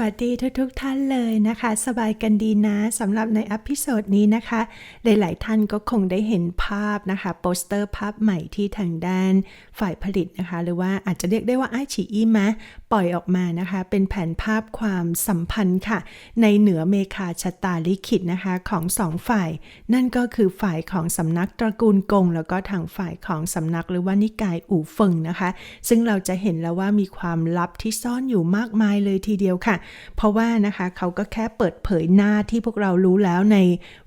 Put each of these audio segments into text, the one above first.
วัสดีทุกๆทท่านเลยนะคะ สบายกันดีนะสำหรับในอพิโซดนี้นะคะ หลายๆท่านก็คงได้เห็นภาพนะคะ โปสเตอร์ภาพใหม่ที่ทางด้านฝ่ายผลิตนะคะ หรือว่าอาจจะเรียกได้ว่าไอฉีอีมะปล่อยออกมานะคะ เป็นแผนภาพความสัมพันธ์ค่ะ ในเหนือเมคาชะตาลิขิตนะคะของสองฝ่าย นั่นก็คือฝ่ายของสำนักตระกูลกง แล้วก็ทางฝ่ายของสำนักหรือว่านิกายอู่เฟิงนะคะ ซึ่งเราจะเห็นแล้วว่ามีความลับที่ซ่อนอยู่มากมายเลยทีเดียวค่ะเพราะว่านะคะเขาก็แค่เปิดเผยหน้าที่พวกเรารู้แล้วใน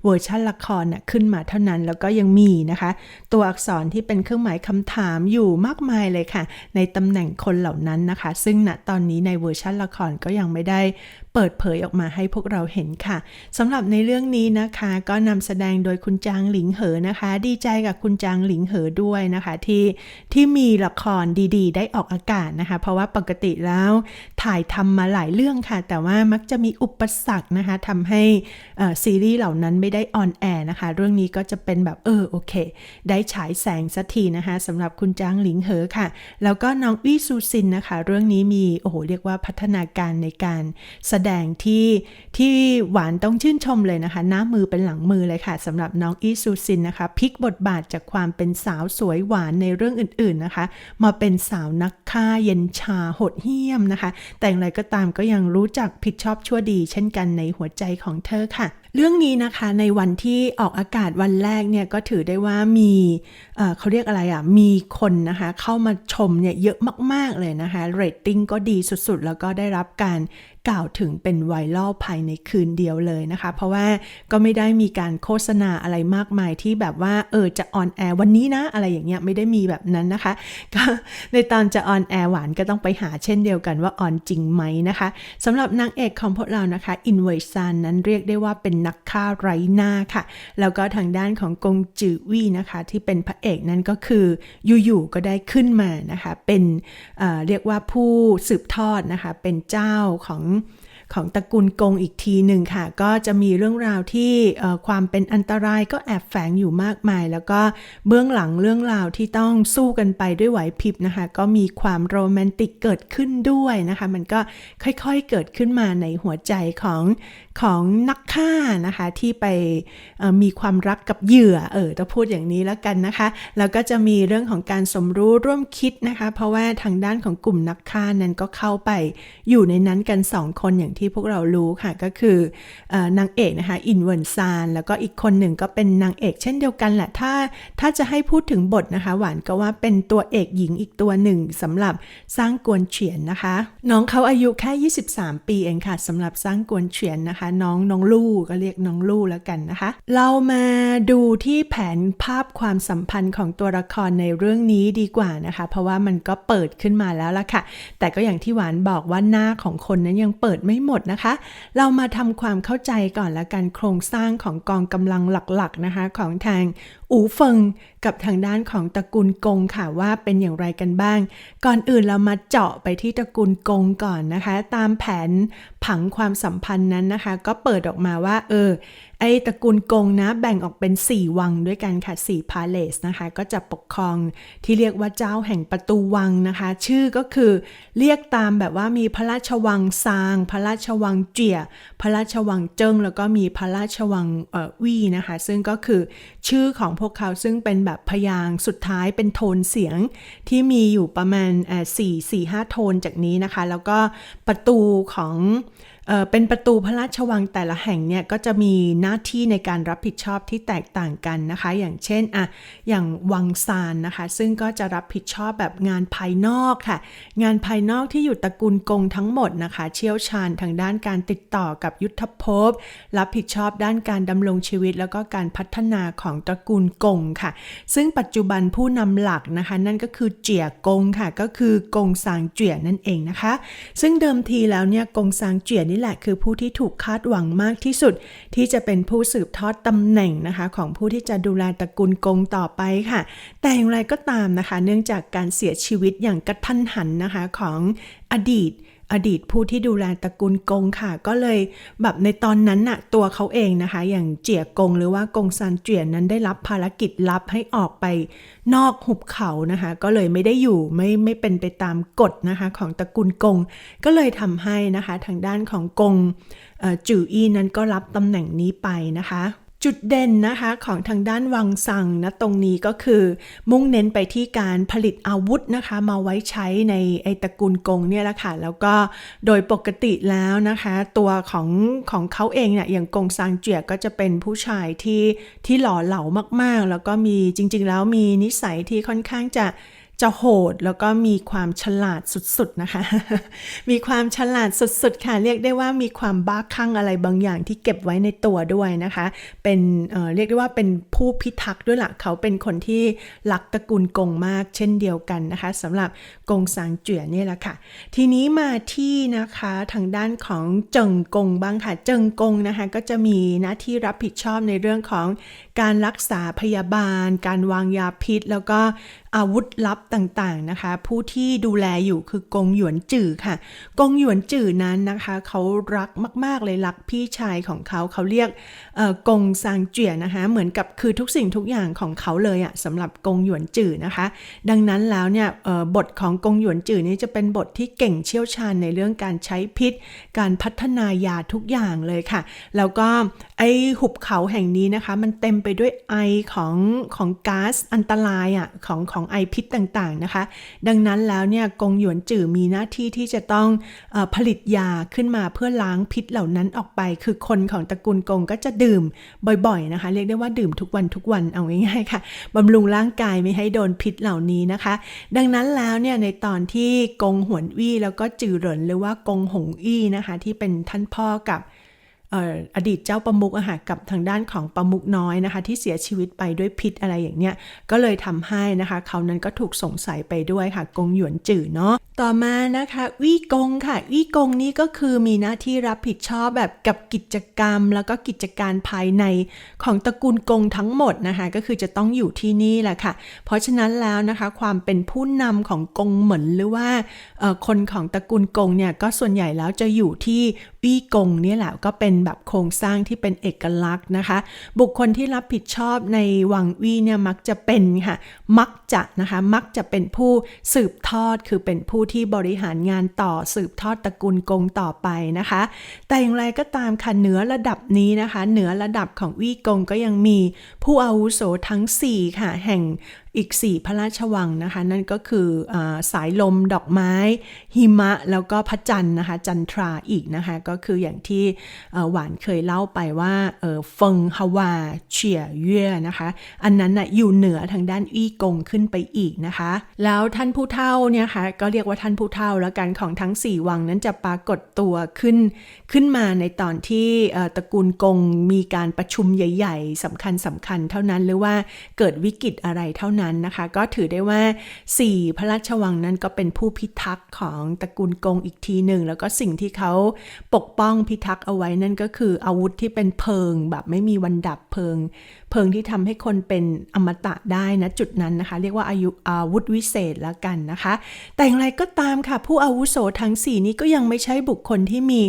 เวอร์ชันละครน่ะขึ้นมาเท่านั้นแล้วก็ยังมีนะคะ ตัวอักษรที่เป็นเครื่องหมายคำถามอยู่มากมายเลยค่ะ ในตำแหน่งคนเหล่านั้นนะคะ ซึ่งณตอนนี้ในเวอร์ชันละครก็ยังไม่ได้ เปิดเผยออกมาให้พวกเราเห็นค่ะสำหรับในเรื่องนี้นะคะ ก็นำแสดงโดยคุณจางหลิงเหอนะคะ ดีใจกับคุณจางหลิงเหอด้วยนะคะ ที่ที่มีละครดีๆ ได้ออกอากาศนะคะ เพราะว่าปกติแล้วถ่ายทำมาหลายเรื่องค่ะ แต่ว่ามักจะมีอุปสรรคนะคะทำให้ซีรีส์เหล่านั้นไม่ได้ออนแอร์นะคะ เรื่องนี้ก็จะเป็นแบบเออโอเค ได้ฉายแสงสักทีนะคะสำหรับคุณจางหลิงเหอค่ะ แล้วก็น้องวี่ซูซินนะคะ เรื่องนี้มีโอ้โหเรียกว่าพัฒนาการในการแสดงที่ที่หวานต้องชื่นชมเลยนะคะ หน้ามือเป็นหลังมือเลยค่ะสำหรับน้องอีซูซินนะคะพลิกบทบาทจากความเป็นสาวสวยหวานในเรื่องอื่นๆนะคะ มาเป็นสาวนักฆ่าเย็นชาโหดเหี้ยมนะคะ แต่อย่างไรก็ตามก็ยังรู้จักผิดชอบชั่วดี เช่นกันในหัวใจของเธอค่ะ เรื่องนี้นะคะในวันที่ออกอากาศวันแรกเนี่ยก็ถือได้ว่ามีเเขาเรียกอะไรอะมีคนนะคะเข้ามาชมเนี่ยเยอะมาก ๆ เลยนะคะเรตติ้งก็ดีสุด ๆ แล้วก็ได้รับการกล่าวถึงเป็นไวรัลภายในคืนเดียวเลยนะคะ เพราะว่าก็ไม่ได้มีการโฆษณาอะไรมากมายที่แบบว่าเออจะออนแอร์วันนี้นะอะไรอย่างเงี้ยไม่ได้มีแบบนั้นนะคะ ก็ในตอนจะออนแอร์หวานก็ต้องไปหาเช่นเดียวกันว่าออนจริงไหมนะคะสำหรับนางเอกของพวกเรานะคะอินเวซานนั้นเรียกได้ว่าเป็นนักฆ่าไร้หน้าค่ะ แล้วก็ทางด้านของกงจือวี่นะคะ ที่เป็นพระเอกนั้นก็คืออยู่ๆก็ได้ขึ้นมานะคะ เป็นเเรียกว่าผู้สืบทอดนะคะ เป็นเจ้าของ ของตระกูลกงอีกทีหนึ่งค่ะ ก็จะมีเรื่องราวที่ความเป็นอันตรายก็แอบแฝงอยู่มากมาย แล้วก็เบื้องหลังเรื่องราวที่ต้องสู้กันไปด้วยไหวพริบนะคะ ก็มีความโรแมนติกเกิดขึ้นด้วยนะคะ มันก็ค่อยๆเกิดขึ้นมาในหัวใจของของนักฆ่านะคะที่ไปมีความรักกับเหยื่อเออต้องพูดอย่างนี้แล้วกันนะคะ แล้วก็จะมีเรื่องของการสมรู้ร่วมคิดนะคะ เพราะว่าทางด้านของกลุ่มนักฆ่านั้นก็เข้าไปอยู่ในนั้นกันสองคนอย่างที่พวกเรารู้ค่ะก็คืออนางเอกนะคะอินเวินซานแล้วก็อีกคนหนึ่งก็เป็นนางเอกเช่นเดียวกันแหละถ้าถ้าจะให้พูดถึงบทนะคะ หวานก็ว่าเป็นตัวเอกหญิงอีกตัวหนึ่งสำหรับสร้างกวนเฉียนนะคะ น้องเขาอายุแค่ 23 ปีเองค่ะสำหรับสร้างกวนเฉียนนะคะ น้องน้องลู่ก็เรียกน้องลู่แล้วกันนะคะ เรามาดูที่แผนภาพความสัมพันธ์ของตัวละครในเรื่องนี้ดีกว่านะคะ เพราะว่ามันก็เปิดขึ้นมาแล้วล่ะค่ะ แต่ก็อย่างที่หวานบอกว่าหน้าของคนนั้นยังเปิดไม่หมดนะคะ เรามาทำความเข้าใจก่อนละกันโครงสร้างของกองกำลังหลักๆนะคะ ของทางอูเฟิงกับทางด้านของตระกูลกงค่ะว่าเป็นอย่างไรกันบ้าง ก่อนอื่นเรามาเจาะไปที่ตระกูลกงก่อนนะคะ ตามแผนผังความสัมพันธ์นั้นนะคะ ก็เปิดออกมาว่าเออไอตระกูลกงนะแบ่งออกเป็น 4 วังด้วยกันค่ะ4พาเลสนะคะ ก็จะปกครองที่เรียกว่าเจ้าแห่งประตูวังนะคะ ชื่อก็คือเรียกตามแบบว่ามีพระราชวังซาง พระราชวังเจียพระราชวังเจิงแล้วก็มีพระราชวังเอ่อวี่นะคะ ซึ่งก็คือชื่อของพวกเขาซึ่งเป็นแบบพยางค์สุดท้ายเป็นโทนเสียงที่มีอยู่ประมาณเอ่อสี่สี่ห้าโทนจากนี้นะคะ แล้วก็ประตูของ เป็นประตูพระราชวังแต่ละแห่งเนี่ยก็จะมีหน้าที่ในการรับผิดชอบที่แตกต่างกันนะคะ อย่างเช่นอะอย่างวังซานนะคะ ซึ่งก็จะรับผิดชอบแบบงานภายนอกค่ะ งานภายนอกที่อยู่ตระกูลกงทั้งหมดนะคะ เชี่ยวชาญทางด้านการติดต่อกับยุทธภพ รับผิดชอบด้านการดำรงชีวิต แล้วก็การพัฒนาของตระกูลกงค่ะ ซึ่งปัจจุบันผู้นำหลักนะคะ นั่นก็คือเจียกงค่ะ ก็คือกงซางเจียนั่นเองนะคะ ซึ่งเดิมทีแล้วเนี่ยกงซางเจียนี่แหละคือผู้ที่ถูกคาดหวังมากที่สุด ที่จะเป็นผู้สืบทอดตำแหน่งนะคะ ของผู้ที่จะดูแลตระกูลกงต่อไปค่ะ แต่อย่างไรก็ตามนะคะ เนื่องจากการเสียชีวิตอย่างกระทันหันนะคะของอดีต อดีตผู้ที่ดูแลตระกูลกงค่ะ ก็เลยแบบในตอนนั้นน่ะตัวเขาเองนะคะ อย่างเจียกงหรือว่ากงซานเจียนนั้นได้รับภารกิจลับให้ออกไปนอกหุบเขานะคะ ก็เลยไม่ได้อยู่ไม่ไม่เป็นไปตามกฎนะคะของตระกูลกง ก็เลยทำให้นะคะทางด้านของกงเอ่อจืออี้นั้นก็รับตำแหน่งนี้ไปนะคะ จุดเด่นนะคะของทางด้านวังซังนะตรงนี้ก็คือ มุ่งเน้นไปที่การผลิตอาวุธนะคะ มาไว้ใช้ในไอตระกูลกงเนี่ยแหละค่ะแล้วก็โดยปกติแล้วนะคะ ตัวของของเขาเองเนี่ยอย่างกงซางเจียก็จะเป็นผู้ชายที่ที่หล่อเหลามากๆ แล้วก็มีจริงๆ แล้วมีนิสัยที่ค่อนข้างจะ จะโหดแล้วก็มีความฉลาดสุดๆนะคะ มีความฉลาดสุดๆค่ะ เรียกได้ว่ามีความบ้าคลั่งอะไรบางอย่างที่เก็บไว้ในตัวด้วยนะคะ เป็นเเรียกได้ว่าเป็นผู้พิทักษ์ด้วยล่ะเขาเป็นคนที่รักตระกูลกงมากเช่นเดียวกันนะคะสำหรับกงซางเจี๋ยนี่แหละค่ะ ทีนี้มาที่นะคะทางด้านของเจิงกงบ้างค่ะ เจิงกงนะคะก็จะมีหน้าที่รับผิดชอบในเรื่องของ การรักษาพยาบาล การวางยาพิษ แล้วก็อาวุธลับต่างๆนะคะ ผู้ที่ดูแลอยู่คือกงหยวนจื่อค่ะ กงหยวนจื่อนั้นนะคะ เขารักมากๆเลยรักพี่ชายของเขาเขาเรียกเอ่อกงซางเจี๋ยนะคะ เหมือนกับคือทุกสิ่งทุกอย่างของเขาเลยอะสำหรับกงหยวนจื่อนะคะ ดังนั้นแล้วเนี่ยบทของกงหยวนจื่อนี้จะเป็นบทที่เก่งเชี่ยวชาญในเรื่องการใช้พิษ การพัฒนายาทุกอย่างเลยค่ะ แล้วก็ไอหุบเขาแห่งนี้นะคะ มันเต็มไปไปด้วยไอของของก๊าซอันตรายอะของของไอพิษต่างๆนะคะ ดังนั้นแล้วเนี่ยกงหยวนจื่อมีหน้าที่ที่จะต้องอผลิตยาขึ้นมาเพื่อล้างพิษเหล่านั้นออกไป คือคนของตระกูลกงก็จะดื่มบ่อยๆนะคะ เรียกได้ว่าดื่มทุกวันทุกวันเอาง่ายๆค่ะบำรุงร่างกายไม่ให้โดนพิษเหล่านี้นะคะ ดังนั้นแล้วเนี่ยในตอนที่กงหวนวี่แล้วก็จือเหรินหรือว่ากงหงอี้นะคะ ที่เป็นท่านพ่อกับ อดีตเจ้าประมุกอะค่ะกับทางด้านของประมุกน้อยนะคะที่เสียชีวิตไปด้วยพิษอะไรอย่างเนี้ยก็เลยทำให้นะคะเขานั้นก็ถูกสงสัยไปด้วยค่ะกงหยวนจื่อเนาะต่อมานะคะวี่กงค่ะวี่กงนี่ก็คือมีหน้าที่รับผิดชอบแบบกับกิจกรรม แล้วก็กิจการภายในของตระกูลกงทั้งหมดนะคะก็คือจะต้องอยู่ที่นี่แหละค่ะ เพราะฉะนั้นแล้วนะคะความเป็นผู้นำของกงเหมินหรือว่าคนของตระกูลกงเนี่ยก็ส่วนใหญ่แล้วจะอยู่ที่วี่กงเนี่ยแหละก็เป็นแบบโครงสร้างที่เป็นเอกลักษณ์นะคะ บุคคลที่รับผิดชอบในวังวี่เนี่ยมักจะเป็นค่ะมักจะนะคะมักจะเป็นผู้สืบทอดคือเป็นผู้ที่บริหารงานต่อสืบทอดตระกูลกงต่อไปนะคะ แต่อย่างไรก็ตามค่ะเหนือระดับนี้นะคะ เหนือระดับของวี่กงก็ยังมีผู้อาวุโสทั้ง 4 ค่ะ แห่ง อีก 4 พระราชวังนะคะ นั่นก็คืออสายลมดอกไม้ หิมะ แล้วก็พระจันทร์นะคะ จันทราอีกนะคะ ก็คืออย่างที่หวานเคยเล่าไปว่าเฟิงฮาวาเฉียเย่นะคะ อันนั้นน่ะอยู่เหนือทางด้านอี้กงขึ้นไปอีกนะคะ แล้วท่านผู้เฒ่าเนี่ยค่ะก็เรียกว่าท่านผู้เฒ่าแล้วกันของทั้ง 4 วังนั้นจะปรากฏตัวขึ้นขึ้นมาในตอนที่ตระกูลกงมีการประชุมใหญ่ ๆสำคัญสำคัญเท่านั้นหรือว่าเกิดวิกฤตอะไรเท่านั้นนะคะ ก็ถือได้ว่า 4 พระราชวังนั้นก็เป็นผู้พิทักษ์ของตระกูลกงอีกทีหนึ่ง แล้วก็สิ่งที่เขาปกป้องพิทักษ์เอาไว้นั่นก็คืออาวุธที่เป็นเพลิงแบบไม่มีวันดับเพลิงเพลิงที่ทำให้คนเป็นอมตะได้นะจุดนั้นนะคะ เรียกว่าอายุอาวุธวิเศษแล้วกันนะคะ แต่อย่างไรก็ตามค่ะ ผู้อาวุโสทั้ง 4 นี้ก็ยังไม่ใช่บุคคลที่มี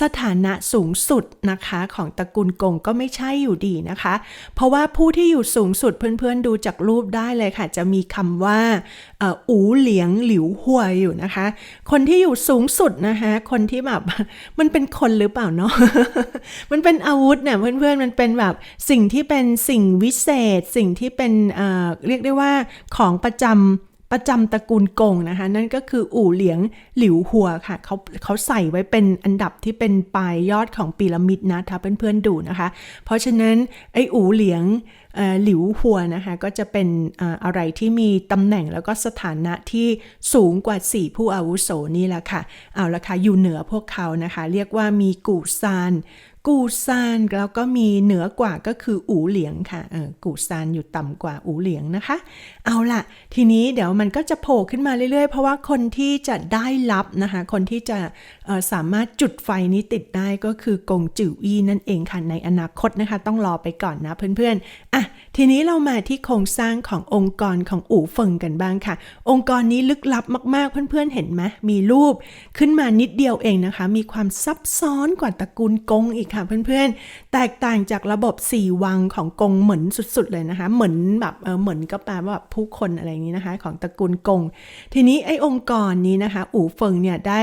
สถานะสูงสุดนะคะ ของตระกูลกงก็ไม่ใช่อยู่ดีนะคะ เพราะว่าผู้ที่อยู่สูงสุดเพื่อนๆดูจากรูปได้เลยค่ะ จะมีคำว่าอูเหลียงหลิวหัวอยู่นะคะ คนที่อยู่สูงสุดนะคะ คนที่แบบมันเป็นคนหรือเปล่าเนาะมันเป็นอาวุธเนี่ยเพื่อนๆมันเป็นแบบสิ่งที่เป็นสิิ่งวิเศษ สิ่งที่เป็นเเรียกได้ว่าของประจำประจำตระกูลกงนะคะ นั่นก็คืออู่เหลียงหลิวหัวค่ะเขาเขาใส่ไว้เป็นอันดับที่เป็นปลายยอดของพีระมิดนะถ้าเพื่อนๆดูนะคะ เพราะฉะนั้นไอ้อู่เหลียงหลิวหัวนะคะก็จะเป็นเอ่ออะไรที่มีตำแหน่งแล้วก็สถานะที่สูงกว่า 4 ผู้อาวุโสนี่แหละค่ะ เอาละค่ะอยู่เหนือพวกเขานะคะ เรียกว่ามีกู่ซาน กูซานแล้วก็มีเหนือกว่าก็คืออูเหลียงค่ะเออกูซานอยู่ต่ำกว่าอูเหลียงนะคะ เอาล่ะ ทีนี้เดี๋ยวมันก็จะโผล่ขึ้นมาเรื่อยๆ เพราะว่าคนที่จะได้รับนะคะ คนที่จะสามารถจุดไฟนี้ติดได้ก็คือกงจืออีนั่นเองค่ะในอนาคตนะคะ ต้องรอไปก่อนนะเพื่อนๆอะทีนี้เรามาที่โครงสร้างขององค์กรของอู่เฟิงกันบ้างค่ะ องค์กรนี้ลึกลับมากๆเพื่อนๆเห็นไหมมีรูปขึ้นมานิดเดียวเองนะคะ มีความซับซ้อนกว่าตระกูลกงอีกค่ะเพื่อนๆ แตกต่างจากระบบสี่วังของกงเหมือนสุดๆเลยนะคะ เหมือนแบบเออเหมือนก็แปลว่าแบบผู้คนอะไรอย่างนี้นะคะ ของตระกูลกง ทีนี้ไอ้องค์กรนี้นะคะ อู่เฟิงเนี่ยได้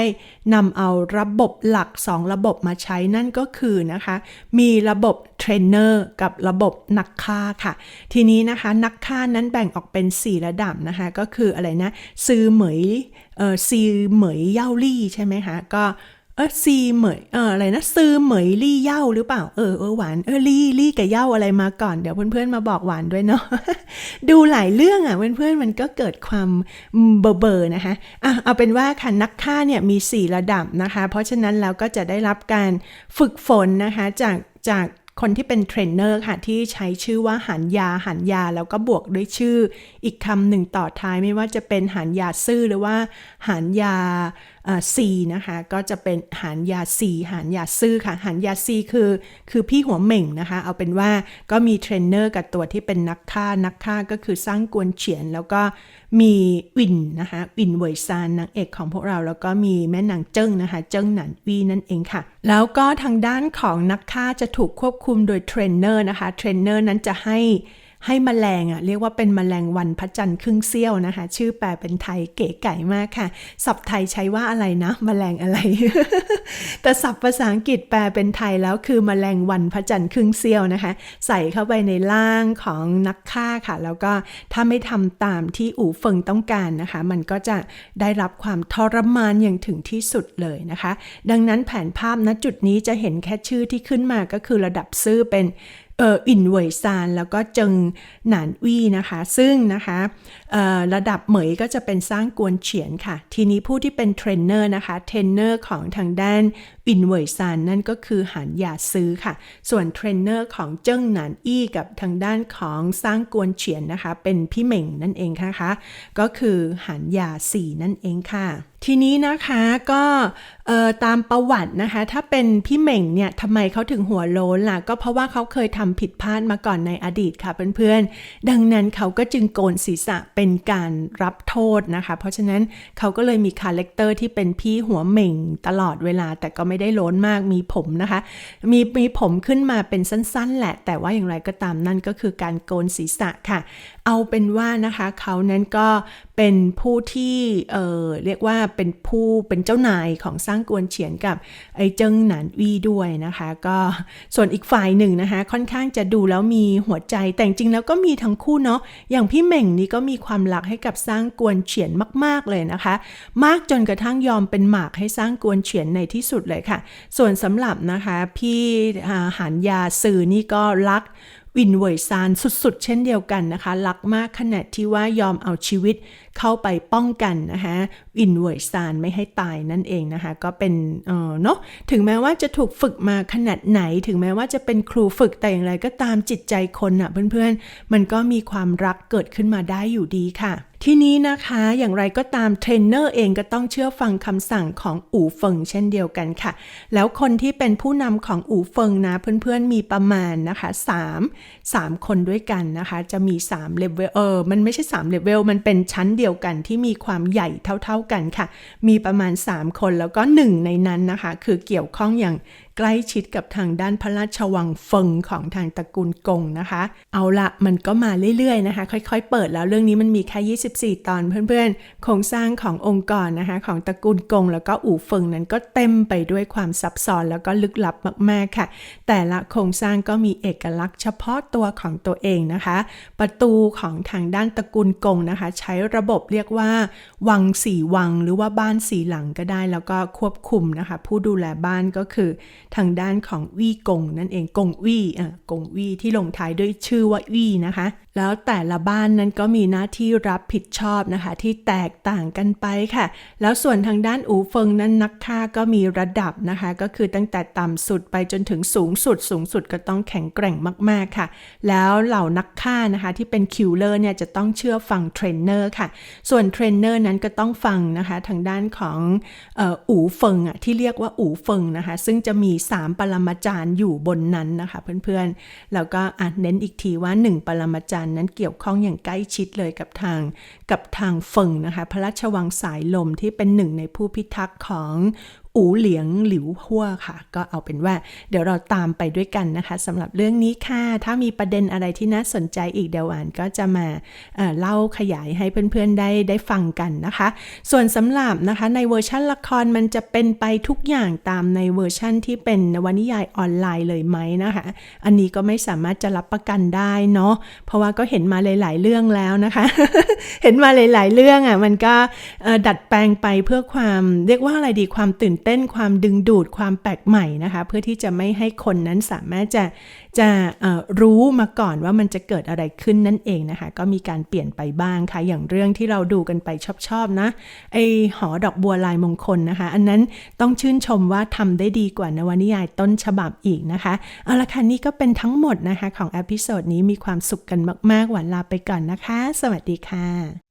นำเอาระบบหลัก 2 ระบบมาใช้นั่นก็คือนะคะ มีระบบเทรนเนอร์กับระบบนักฆ่าค่ะ ทีนี้นะคะนักฆ่านั้นแบ่งออกเป็น 4 ระดับนะคะ ก็คืออะไรนะซือเหมยเออซีเหมยเย่าลี่ใช่ไหมคะก็ เออซีเหมยเอออะไรนะซือเหมยลี่เย่าหรือเปล่าเออเออหวานเออลี่ลี่กับเย่าอะไรมาก่อนเดี๋ยวเพื่อนๆมาบอกหวานด้วยเนาะดูหลายเรื่องอะเพื่อนๆมันก็เกิดความเบอร์เบอร์นะคะอะเอาเป็นว่าค่ะนักฆ่าเนี่ยมี 4 ระดับนะคะ เพราะฉะนั้นเราก็จะได้รับการฝึกฝนนะคะจากจากคนที่เป็นเทรนเนอร์ค่ะ ที่ใช้ชื่อว่าหันยาหันยาแล้วก็บวกด้วยชื่ออีกคำหนึ่งต่อท้ายไม่ว่าจะเป็นหันยาซื่อหรือว่าหันยาซีนะคะก็จะเป็นหานยาซีหานยาซื่อค่ะ หานยาซีคือคือพี่หัวเหม่งนะคะ เอาเป็นว่าก็มีเทรนเนอร์กับตัวที่เป็นนักฆ่านักฆ่าก็คือสร้างกวนเฉียน แล้วก็มีวินนะคะวินเวยซานนางเอกของพวกเราแล้วก็มีแม่นางเจิ้งนะคะ เจิ้งหนันวีนั่นเองค่ะ แล้วก็ทางด้านของนักฆ่าจะถูกควบคุมโดยเทรนเนอร์นะคะเทรนเนอร์นั้นจะให้ ให้มแมลงอะเรียกว่าเป็นมแมลงวันพระจันทร์ครึ่งเสี้ยวนะคะ ชื่อแปลเป็นไทยเก๋ไก่มากค่ะศัพท์ไทยใช้ว่าอะไรนะมแมลงอะไร แต่ศัพท์ภาษาอังกฤษแปลเป็นไทยแล้วคือมแมลงวันพระจันทร์ครึ่งเสี้ยวนะคะ ใส่เข้าไปในร่างของนักฆ่าค่ะ แล้วก็ถ้าไม่ทำตามที่อู่เฟิงต้องการนะคะ มันก็จะได้รับความทรมานอย่างถึงที่สุดเลยนะคะ ดังนั้นแผนภาพณจุดนี้จะเห็นแค่ชื่อที่ขึ้นมาก็คือระดับซื่อเป็น เอออินเวยซานแล้วก็เจิงหนานวี่นะคะ ซึ่งนะคะระดับเหมยก็จะเป็นสร้างกวนเฉียนค่ะ ทีนี้ผู้ที่เป็นเทรนเนอร์นะคะเทรนเนอร์ของทางด้านอินเวยซานนั่นก็คือหันยาซื้อค่ะ ส่วนเทรนเนอร์ของเจิ้งหนานอี้กับทางด้านของสร้างกวนเฉียนนะคะ เป็นพี่เหม่งนั่นเองค่ะก็คือหันยาสี่นั่นเองค่ะ ทีนี้นะคะก็ตามประวัตินะคะ ถ้าเป็นพี่เหม่งเนี่ยทำไมเขาถึงหัวโล้นล่ะ ก็เพราะว่าเขาเคยทำผิดพลาดมาก่อนในอดีตค่ะเพื่อนๆ ดังนั้นเขาก็จึงโกนศีรษะเป็นการรับโทษนะคะ เพราะฉะนั้นเขาก็เลยมีคาแรคเตอร์ที่เป็นพี่หัวเหม่งตลอดเวลา แต่ก็ไม่ได้โล้นมากมีผมนะคะ มีมีผมขึ้นมาเป็นสั้นๆ แหละ แต่ว่าอย่างไรก็ตามนั่นก็คือการโกนศีรษะค่ะเอาเป็นว่านะคะเขานั้นก็เป็นผู้ที่เอ่อเรียกว่าเป็นผู้เป็นเจ้านายของสร้างกวนเฉียนกับไอ้เจิ้งหนานวีด้วยนะคะ ก็ส่วนอีกฝ่ายหนึ่งนะคะ ค่อนข้างจะดูแล้วมีหัวใจแต่จริงแล้วก็มีทั้งคู่เนาะอย่างพี่เหม่งนี่ก็มีความรักให้กับสร้างกวนเฉียนมาก ๆเลยนะคะ มากจนกระทั่งยอมเป็นหมากให้สร้างกวนเฉียนในที่สุดเลยค่ะ ส่วนสำหรับนะคะพี่หานยาสื่อนี่ก็รัก วินเวยซานสุดๆ เช่นเดียวกันนะคะรักมากขนาดที่ว่ายอมเอาชีวิตเข้าไปป้องกันนะคะวินเวยซานไม่ให้ตายนั่นเองนะคะก็เป็นเออเนาะถึงแม้ว่าจะถูกฝึกมาขนาดไหน ถึงแม้ว่าจะเป็นครูฝึกแต่อย่างไรก็ตามจิตใจคนอะเพื่อนๆ มันก็มีความรักเกิดขึ้นมาได้อยู่ดีค่ะ ทีนี้นะคะอย่างไรก็ตามเทรนเนอร์เองก็ต้องเชื่อฟังคำสั่งของอู่เฟิงเช่นเดียวกันค่ะ แล้วคนที่เป็นผู้นำของอู่เฟิงนะ เพื่อนๆมีประมาณนะคะ 3 3 คนด้วยกันนะคะ จะมี3เลเวลเออมันไม่ใช่3เลเวลมันเป็นชั้นเดียวกันที่มีความใหญ่เท่าๆกันค่ะ มีประมาณ 3 คนแล้วก็หนึ่งในนั้นนะคะ คือเกี่ยวข้องอย่างใกล้ชิดกับทางด้านพระราชวังเฟิงของทางตระกูลกงนะคะ เอาละมันก็มาเรื่อยๆนะคะ ค่อยๆ เปิดแล้วเรื่องนี้มันมีแค่ 24 ตอนเพื่อนๆ โครงสร้างขององค์กรนะคะ ของตระกูลกง แล้วก็อู่เฟิงนั้นก็เต็มไปด้วยความซับซ้อนแล้วก็ลึกลับมากๆค่ะ แต่ละโครงสร้างก็มีเอกลักษณ์เฉพาะตัวของตัวเองนะคะ ประตูของทางด้านตระกูลกงนะคะ ใช้ระบบเรียกว่า วังสี่วังหรือว่าบ้านสี่หลังก็ได้ แล้วก็ควบคุมนะคะ ผู้ดูแลบ้านก็คือทางด้านของวี่กงนั่นเองกงวี่อะกงวี่ที่ลงท้ายด้วยชื่อว่าวี่นะคะ แล้วแต่ละบ้านนั้นก็มีหน้าที่รับผิดชอบนะคะ ที่แตกต่างกันไปค่ะ แล้วส่วนทางด้านอูเฟิงนั้นนักฆ่าก็มีระดับนะคะ ก็คือตั้งแต่ต่ำสุดไปจนถึงสูงสุด สูงสุดก็ต้องแข็งแกร่งมากๆค่ะ แล้วเหล่านักฆ่านะคะที่เป็นคิวเลอร์เนี่ยจะต้องเชื่อฟังเทรนเนอร์ค่ะ ส่วนเทรนเนอร์นั้นก็ต้องฟังนะคะทางด้านของอ่ออูเฟิงอะที่เรียกว่าอูเฟิงนะคะ ซึ่งจะมีสามปรมาจารย์อยู่บนนั้นนะคะเพื่อนๆ แล้วก็อะเน้นอีกทีว่าหนึ่งปรมาจารย์นั้นเกี่ยวข้องอย่างใกล้ชิดเลยกับทางกับทางเฟิงนะคะ พระราชวังสายลมที่เป็นหนึ่งในผู้พิทักษ์ของ อูเหลียงหลิวหัวค่ะ ก็เอาเป็นว่า เดี๋ยวเราตามไปด้วยกันนะคะสำหรับเรื่องนี้ค่ะ ถ้ามีประเด็นอะไรที่น่าสนใจอีกเดี๋ยวหวานก็จะมาเเล่าขยายให้เพื่อนๆได้ได้ฟังกันนะคะ ส่วนสำหรับนะคะในเวอร์ชันละครมันจะเป็นไปทุกอย่างตามในเวอร์ชันที่เป็นนวนิยายออนไลน์เลยไหมนะคะ อันนี้ก็ไม่สามารถจะรับประกันได้เนาะเพราะว่าก็เห็นมาหลาย ๆ เรื่องแล้วนะคะ เห็นมาหลาย ๆ เรื่องอะมันก็ดัดแปลงไปเพื่อความเรียกว่าอะไรดีความตื่นเต้นความดึงดูดความแปลกใหม่นะคะ เพื่อที่จะไม่ให้คนนั้นสามารถจะจะรู้มาก่อนว่ามันจะเกิดอะไรขึ้นนั่นเองนะคะ ก็มีการเปลี่ยนไปบ้างค่ะ อย่างเรื่องที่เราดูกันไปชอบๆนะไอหอดอกบัวลายมงคลนะคะ อันนั้นต้องชื่นชมว่าทำได้ดีกว่านวนิยายต้นฉบับอีกนะคะเอาละค่ะนี่ก็เป็นทั้งหมดนะคะของอพิโซดนี้มีความสุขกันมากๆหวานลาไปก่อนนะคะ สวัสดีค่ะ